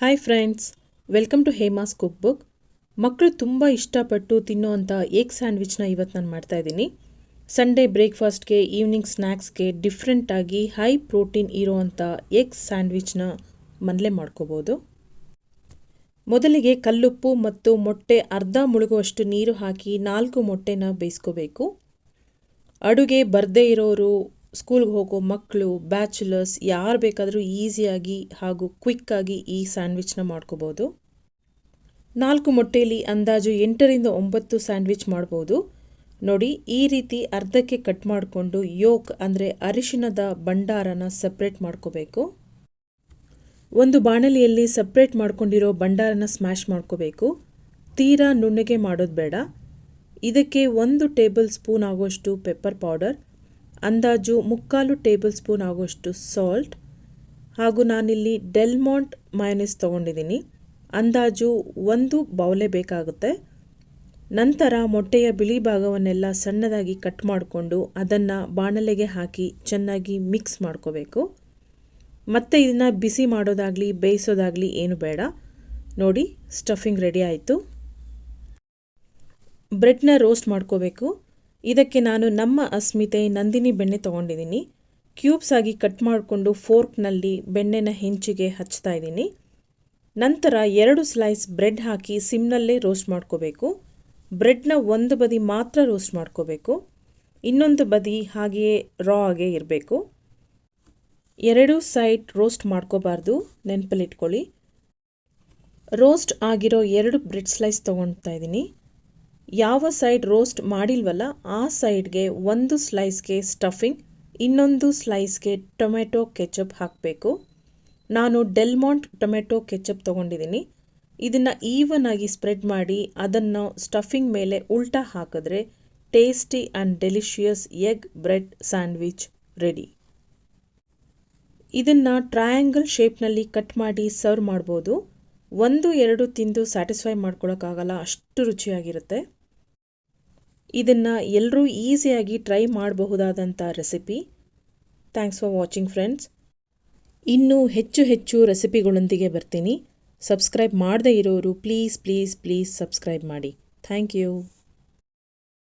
Hi friends welcome to Hema's cook book ಮಕ್ಕಳು ತುಂಬ ಇಷ್ಟಪಟ್ಟು ತಿನ್ನೋವಂಥ ಎಗ್ ಸ್ಯಾಂಡ್ವಿಚ್ನ ಇವತ್ತು ನಾನು ಮಾಡ್ತಾಯಿದ್ದೀನಿ ಸಂಡೇ ಬ್ರೇಕ್ಫಾಸ್ಟ್ಗೆ ಈವ್ನಿಂಗ್ ಸ್ನ್ಯಾಕ್ಸ್ಗೆ ಡಿಫ್ರೆಂಟಾಗಿ ಹೈ ಪ್ರೋಟೀನ್ ಇರೋವಂಥ ಎಗ್ ಸ್ಯಾಂಡ್ವಿಚ್ನ ಮನೇಲೆ ಮಾಡ್ಕೋಬೋದು. ಮೊದಲಿಗೆ ಕಲ್ಲುಪ್ಪು ಮತ್ತು ಮೊಟ್ಟೆ ಅರ್ಧ ಮುಳುಗುವಷ್ಟು ನೀರು ಹಾಕಿ ನಾಲ್ಕು ಮೊಟ್ಟೆನ ಬೇಯಿಸ್ಕೋಬೇಕು. ಅಡುಗೆ ಬರದೇ ಇರೋರು ಸ್ಕೂಲ್ಗೆ ಹೋಗೋ ಮಕ್ಕಳು ಬ್ಯಾಚುಲರ್ಸ್ ಯಾರು ಬೇಕಾದರೂ ಈಸಿಯಾಗಿ ಹಾಗೂ ಕ್ವಿಕ್ಕಾಗಿ ಈ ಸ್ಯಾಂಡ್ವಿಚ್ನ ಮಾಡ್ಕೋಬೋದು. ನಾಲ್ಕು ಮೊಟ್ಟೆಯಲ್ಲಿ ಅಂದಾಜು ಎಂಟರಿಂದ ಒಂಬತ್ತು ಸ್ಯಾಂಡ್ವಿಚ್ ಮಾಡ್ಬೋದು. ನೋಡಿ, ಈ ರೀತಿ ಅರ್ಧಕ್ಕೆ ಕಟ್ ಮಾಡಿಕೊಂಡು ಯೋಕ್ ಅಂದರೆ ಅರಿಶಿಣದ ಭಂಡಾರನ ಸಪ್ರೇಟ್ ಮಾಡ್ಕೋಬೇಕು. ಒಂದು ಬಾಣಲಿಯಲ್ಲಿ ಸಪ್ರೇಟ್ ಮಾಡ್ಕೊಂಡಿರೋ ಭಂಡಾರನ ಸ್ಮ್ಯಾಶ್ ಮಾಡ್ಕೋಬೇಕು. ತೀರಾ ನುಣ್ಣಗೆ ಮಾಡೋದು ಬೇಡ. ಇದಕ್ಕೆ ಒಂದು ಟೇಬಲ್ ಸ್ಪೂನ್ ಆಗುವಷ್ಟು ಪೆಪ್ಪರ್ ಪೌಡರ್ ಅಂದಾಜು ಮುಕ್ಕಾಲು ಟೇಬಲ್ ಸ್ಪೂನ್ ಆಗುವಷ್ಟು ಸಾಲ್ಟ್ ಹಾಗೂ ನಾನಿಲ್ಲಿ ಡೆಲ್ಮಾಂಟ್ ಮಯನೀಸ್ ತೊಗೊಂಡಿದ್ದೀನಿ. ಅಂದಾಜು ಒಂದು ಬೌಲೆ ಬೇಕಾಗುತ್ತೆ. ನಂತರ ಮೊಟ್ಟೆಯ ಬಿಳಿ ಭಾಗವನ್ನೆಲ್ಲ ಸಣ್ಣದಾಗಿ ಕಟ್ ಮಾಡಿಕೊಂಡು ಅದನ್ನು ಬಾಣಲೆಗೆ ಹಾಕಿ ಚೆನ್ನಾಗಿ ಮಿಕ್ಸ್ ಮಾಡ್ಕೋಬೇಕು. ಮತ್ತು ಇದನ್ನು ಬಿಸಿ ಮಾಡೋದಾಗಲಿ, ಬೇಯಿಸೋದಾಗಲಿ ಏನು ಬೇಡ. ನೋಡಿ ಸ್ಟಫಿಂಗ್ ರೆಡಿ ಆಯಿತು. ಬ್ರೆಡ್ನ ರೋಸ್ಟ್ ಮಾಡ್ಕೋಬೇಕು. ಇದಕ್ಕೆ ನಾನು ನಮ್ಮ ಅಸ್ಮಿತೆ ನಂದಿನಿ ಬೆಣ್ಣೆ ತೊಗೊಂಡಿದ್ದೀನಿ. ಕ್ಯೂಬ್ಸ್ ಆಗಿ ಕಟ್ ಮಾಡಿಕೊಂಡು ಫೋರ್ಕ್ನಲ್ಲಿ ಬೆಣ್ಣೆನ ಹೆಂಚಿಗೆ ಹಚ್ತಾ ಇದ್ದೀನಿ. ನಂತರ ಎರಡು ಸ್ಲೈಸ್ ಬ್ರೆಡ್ ಹಾಕಿ ಸಿಮ್ನಲ್ಲೇ ರೋಸ್ಟ್ ಮಾಡ್ಕೋಬೇಕು. ಬ್ರೆಡ್ನ ಒಂದು ಬದಿ ಮಾತ್ರ ರೋಸ್ಟ್ ಮಾಡ್ಕೋಬೇಕು. ಇನ್ನೊಂದು ಬದಿ ಹಾಗೆಯೇ ರಾ ಆಗೇ ಇರಬೇಕು. ಎರಡೂ ಸೈಡ್ ರೋಸ್ಟ್ ಮಾಡ್ಕೋಬಾರ್ದು ನೆನಪಲ್ಲಿಟ್ಕೊಳ್ಳಿ ರೋಸ್ಟ್ ಆಗಿರೋ ಎರಡು ಬ್ರೆಡ್ ಸ್ಲೈಸ್ ತೊಗೊಳ್ತಾ ಇದ್ದೀನಿ. ಯಾವ ಸೈಡ್ ರೋಸ್ಟ್ ಮಾಡಿಲ್ವಲ್ಲ ಆ ಸೈಡ್ಗೆ ಒಂದು ಸ್ಲೈಸ್ಗೆ ಸ್ಟಫಿಂಗ್, ಇನ್ನೊಂದು ಸ್ಲೈಸ್ಗೆ ಟೊಮೆಟೊ ಕೆಚಪ್ ಹಾಕಬೇಕು. ನಾನು ಡೆಲ್ಮಾಂಟ್ ಟೊಮೆಟೊ ಕೆಚಪ್ ತೊಗೊಂಡಿದ್ದೀನಿ. ಇದನ್ನು ಈವನ್ ಆಗಿ ಸ್ಪ್ರೆಡ್ ಮಾಡಿ ಅದನ್ನು ಸ್ಟಫಿಂಗ್ ಮೇಲೆ ಉಲ್ಟಾ ಹಾಕಿದ್ರೆ tasty and delicious egg bread sandwich ready ಇದನ್ನು ಟ್ರಯಾಂಗಲ್ ಶೇಪ್ನಲ್ಲಿ ಕಟ್ ಮಾಡಿ ಸರ್ವ್ ಮಾಡ್ಬೋದು. ಒಂದು, ಎರಡು ತಿಂದು ಸ್ಯಾಟಿಸ್ಫೈ ಮಾಡ್ಕೊಳ್ಳೋಕ್ಕಾಗಲ್ಲ ಅಷ್ಟು ರುಚಿಯಾಗಿರುತ್ತೆ. ಇದನ್ನು ಎಲ್ಲರೂ ಈಸಿಯಾಗಿ try ಮಾಡಬಹುದಾದಂಥ recipe thanks for watching friends ಇನ್ನೂ ಹೆಚ್ಚು ಹೆಚ್ಚು ರೆಸಿಪಿಗಳೊಂದಿಗೆ ಬರ್ತೀನಿ. ಸಬ್ಸ್ಕ್ರೈಬ್ ಮಾಡದೇ ಇರೋರು ಪ್ಲೀಸ್ ಪ್ಲೀಸ್ ಪ್ಲೀಸ್ ಸಬ್ಸ್ಕ್ರೈಬ್ ಮಾಡಿ. Thank you